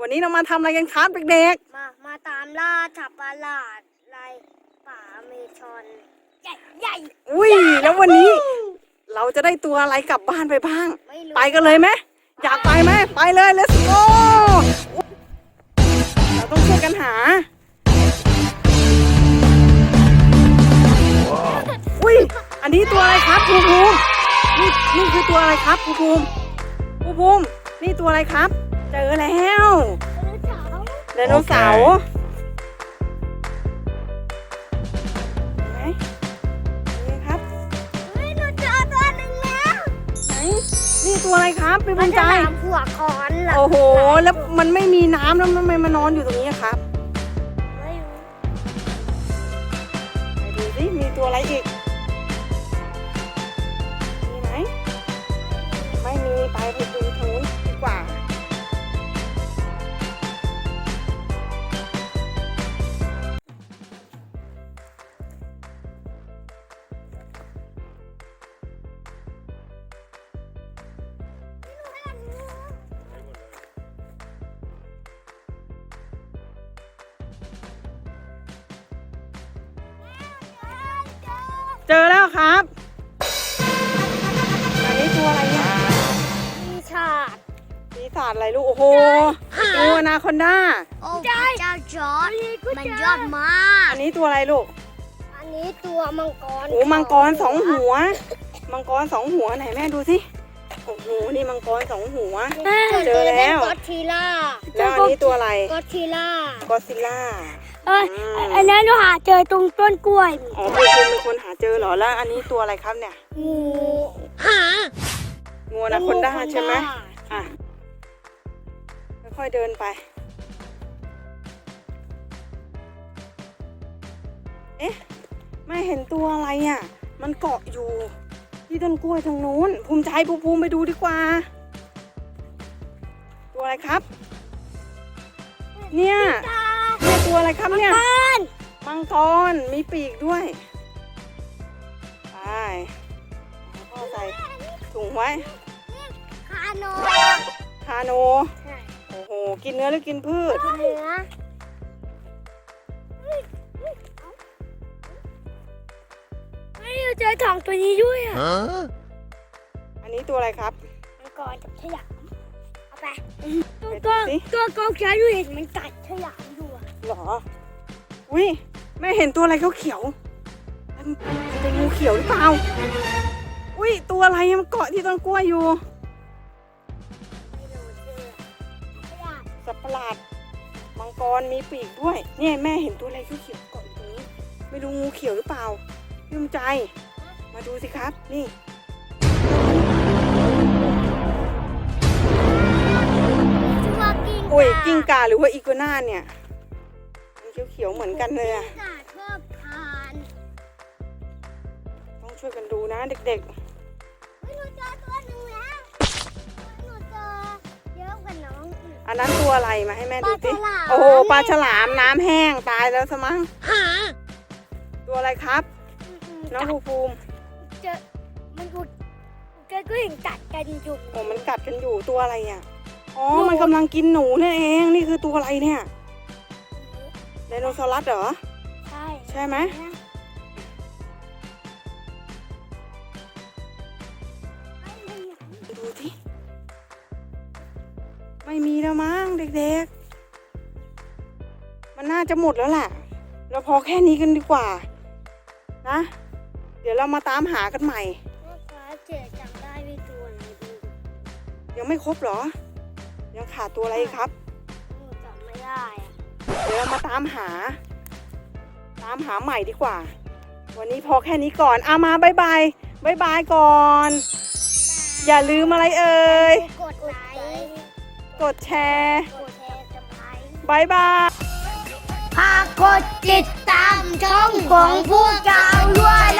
วันนี้เรามาทำอะไรกันครับเด็กมา มาตามล่าสัตว์ประหลาดในป่าอเมซอน ใหญ่ใหญ่ๆ อุ้ย แล้ววันนี้ เราจะได้ตัวอะไรกลับบ้านไปบ้าง ไม่รู้ ไปกันเลยไหมอยากไปไหมไปเลย let's go เราต้องช่วยกันหา อุ้ย อันนี้ตัวอะไรครับภูมิภูมินี่นี่คือตัวอะไรครับภูมิภูมิภูมิภูมิ นี่ตัวอะไรครับ เจอแล้วไดโนเสาร์เห็นไหมนี่ครับเฮ้ยหนูเจอตัวหนึ่งแล้วไหนนี่ตัวอะไรครับพี่บุญใจมันจะหนามหัวคอนเหรอโอ้โห แล้วมันไม่มีน้ำแล้วทำไมมานอนอยู่ตรงนี้อะครับไม่รู้ ไปดูสิมีตัวอะไรอีก แล้วครับ อันนี้ตัวอะไรเนี่ยมีชาดปีศาจอะไรลูก โอ้โหตัวอนาคอนด้า โอ้เจ้าจอร์ดมันยอดมาก อันนี้ตัวอะไรลูก อันนี้ตัวมังกรโอ้มังกรสองหัว มังกรสองหัวไหนแม่ดูสิ โอ้โห นี่มังกรสองหัว เจอแล้วก็อดทีล่า แล้วอันนี้ตัวอะไรก็อดทีล่ากอซิลล่า เอ้ยอันนั้นหนูหาเจอตรงต้นกล้วย อ๋อเป็นคนเป็นคนหาเจอเหรอ แล้วอันนี้ตัวอะไรครับเนี่ย งูหางูอนาคอนด้าใช่ไหมอะ ค่อยๆเดินไป เอ๊ะ ไม่เห็นตัวอะไรอะ มันเกาะอยู่ ที่ต้นกล้วยตรงนู้น ภูมิใจภูมิภูมิไปดูดีกว่า ตัวอะไรครับ เนี่ยเนี่ย ตัวอะไรครับเนี่ยมังกรมีปีกด้วยไปเอาพ่อใส่ถุงไว้คาโนคาโนโอ้โหกินเนื้อหรือกินพืชเนื้อไม่เจอถังตัวนี้ด้วยอะ Huh? อันนี้ตัวอะไรครับมังกรกับขยะเอาไปไปตัวดูสิตัวกองแขนอยู่เห็นมันกัดขยะอยู่อะ หรอ อุ้ยแม่เห็นตัวอะไรเขียวๆมันเป็นงูเขียวหรือเปล่า อุ้ยตัวอะไรอะมันเกาะที่ต้นกล้วยอยู่ไม่รู้เจอขยะสัตว์ประหลาด มังกรมีปีกด้วย เนี่ยแม่เห็นตัวอะไรเขียวๆเกาะอยู่ตรงนี้ ไม่รู้งูเขียวหรือเปล่าพี่มใจ มาดูสิครับ นี่ชื่อว่ากิ้งโอ้ยกิ้งก่าหรือว่าอีกัวน่าเนี่ยมัน เขียวๆเหมือนกันเลยอะกิ้งก่าชอบทานต้องช่วยกันดูนะเด็กเฮ้ยหนูเจอตัวหนึ่งแล้วหนูเจอเยอะกว่าน้องอีก ๆ อันนั้นตัวอะไรมาให้แม่ดูสิปลาฉลาม โอ้โหปลาฉลามน้ำแห้งตายแล้วสมั้งหาตัวอะไรครับ น้องภูมิภูมิเจอมันกูแกก็เห็นกัดกันอยู่โอ้มันกัดกันอยู่ตัวอะไรอะอ๋อมันกำลังกินหนูนั่นเองนี่คือตัวอะไรเนี่ย ไดโนเสาร์เหรอ ใช่ใช่ไหมดูสิไม่มีแล้วมั้งเด็กๆ มันน่าจะหมดแล้วแหละเราพอแค่นี้กันดีกว่า นะ เดี๋ยวเรามาตามหากันใหม่แม่ค้าเจอจำได้ไม่ตัวอะไรดูยังไม่ครบเหรอ ยังขาดตัวอะไรอีกครับหนูจำไม่ได้อะเดี๋ยวเรามาตามหา ตามหาใหม่ดีกว่า วันนี้พอแค่นี้ก่อนเอามาบายบายบายบายก่อน อย่าลืมอะไรเอ่ย กดไลค์กดแชร์กดแชร์สไครต์บายบาย ฝากกดติดตามช่องของพวกเราด้วยนะ